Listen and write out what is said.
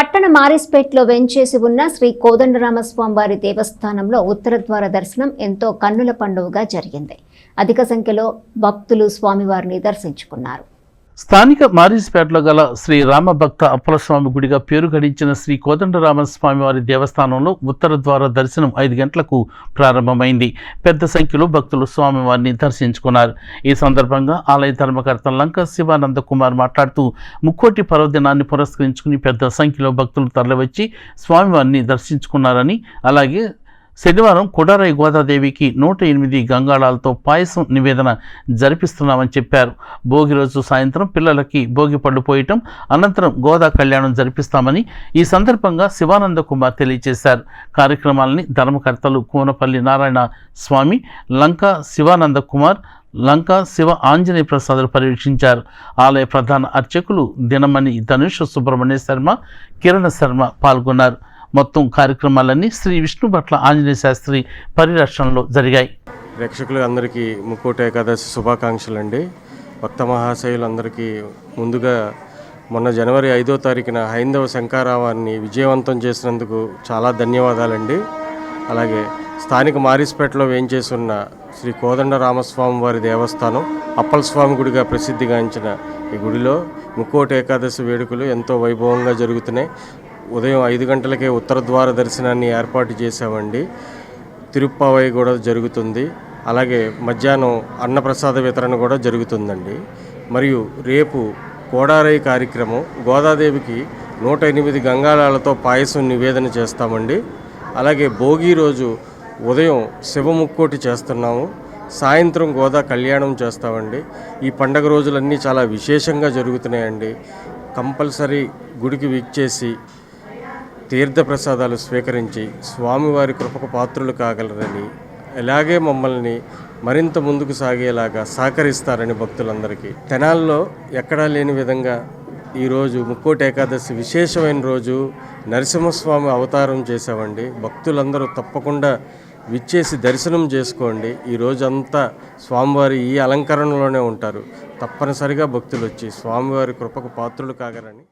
పట్టణ మారిస్పేట్లో వెంచేసి ఉన్న శ్రీ కోదండరామస్వామి వారి దేవస్థానంలో ఉత్తర ద్వార దర్శనం ఎంతో కన్నుల పండుగగా జరిగింది. అధిక సంఖ్యలో భక్తులు స్వామివారిని దర్శించుకున్నారు. స్థానిక మారిస్పేటలో గల శ్రీ రామభక్త అప్పలస్వామి గుడిగా పేరు గడించిన శ్రీ కోదండరామస్వామి వారి దేవస్థానంలో ఉత్తర ద్వార దర్శనం ఐదు గంటలకు ప్రారంభమైంది. పెద్ద సంఖ్యలో భక్తులు స్వామివారిని దర్శించుకున్నారు. ఈ సందర్భంగా ఆలయ ధర్మకర్త లంక శివానంద కుమార్ మాట్లాడుతూ ముక్కోటి పర్వదినాన్ని పురస్కరించుకుని పెద్ద సంఖ్యలో భక్తులు తరలివచ్చి స్వామివారిని దర్శించుకున్నారని అలాగే శనివారం కుడారై గోదాదేవికి నూట ఎనిమిది గంగాళాలతో పాయసం నివేదన జరిపిస్తున్నామని చెప్పారు. భోగి రోజు సాయంత్రం పిల్లలకి భోగి పళ్ళు పోయటం అనంతరం గోదా కళ్యాణం జరిపిస్తామని ఈ సందర్భంగా శివానంద కుమార్ తెలియజేశారు. కార్యక్రమాలని ధర్మకర్తలు కూనపల్లి నారాయణ స్వామి లంక శివానంద కుమార్ లంక శివ ఆంజనేయ ప్రసాదులు పర్యవేక్షించారు. ఆలయ ప్రధాన అర్చకులు దినమణి ధనుష్ సుబ్రహ్మణ్య శర్మ కిరణ శర్మ పాల్గొన్నారు. మొత్తం కార్యక్రమాలన్నీ శ్రీ విష్ణు భట్ల ఆంజనేయ శాస్త్రి పరిరక్షణలో జరిగాయి. ప్రేక్షకులు అందరికీ ముక్కోట ఏకాదశి శుభాకాంక్షలు అండి భక్త మహాశయులందరికీ ముందుగా మొన్న జనవరి ఐదో తారీఖున హైందవ శంకారావాన్ని విజయవంతం చేసినందుకు చాలా ధన్యవాదాలండి. అలాగే స్థానిక మారిస్పేటలో వేయించేసున్న శ్రీ కోదండ రామస్వామి వారి దేవస్థానం అప్పల స్వామి గుడిగా ప్రసిద్ధిగాంచిన ఈ గుడిలో ముక్కోటి ఏకాదశి వేడుకలు ఎంతో వైభవంగా జరుగుతున్నాయి. ఉదయం ఐదు గంటలకే ఉత్తర ద్వార దర్శనాన్ని ఏర్పాటు చేశామండి. తిరుప్పావై కూడా జరుగుతుంది. అలాగే మధ్యాహ్నం అన్నప్రసాద వితరణ కూడా జరుగుతుందండి. మరియు రేపు కోడారై కార్యక్రమం గోదాదేవికి నూట ఎనిమిది గంగాళాలతో పాయసం నివేదన చేస్తామండి. అలాగే భోగి రోజు ఉదయం శివముక్కోటి చేస్తున్నాము. సాయంత్రం గోదా కళ్యాణం చేస్తామండి. ఈ పండగ రోజులన్నీ చాలా విశేషంగా జరుగుతున్నాయండి. కంపల్సరీ గుడికి విచ్చేసి తీర్థప్రసాదాలు స్వీకరించి స్వామివారి కృపకు పాత్రులు కాగలరని ఇలాగే మమ్మల్ని మరింత ముందుకు సాగేలాగా సహకరిస్తారని భక్తులందరికీ. తెనాల్లో ఎక్కడా లేని విధంగా ఈరోజు ముక్కోటి ఏకాదశి విశేషమైన రోజు నరసింహస్వామి అవతారం చేసామండి భక్తులందరూ తప్పకుండా విచ్చేసి దర్శనం చేసుకోండి. ఈ రోజంతా స్వామివారి ఈ అలంకరణలోనే ఉంటారు. తప్పనిసరిగా భక్తులు వచ్చి స్వామివారి కృపకు పాత్రులు కాగరని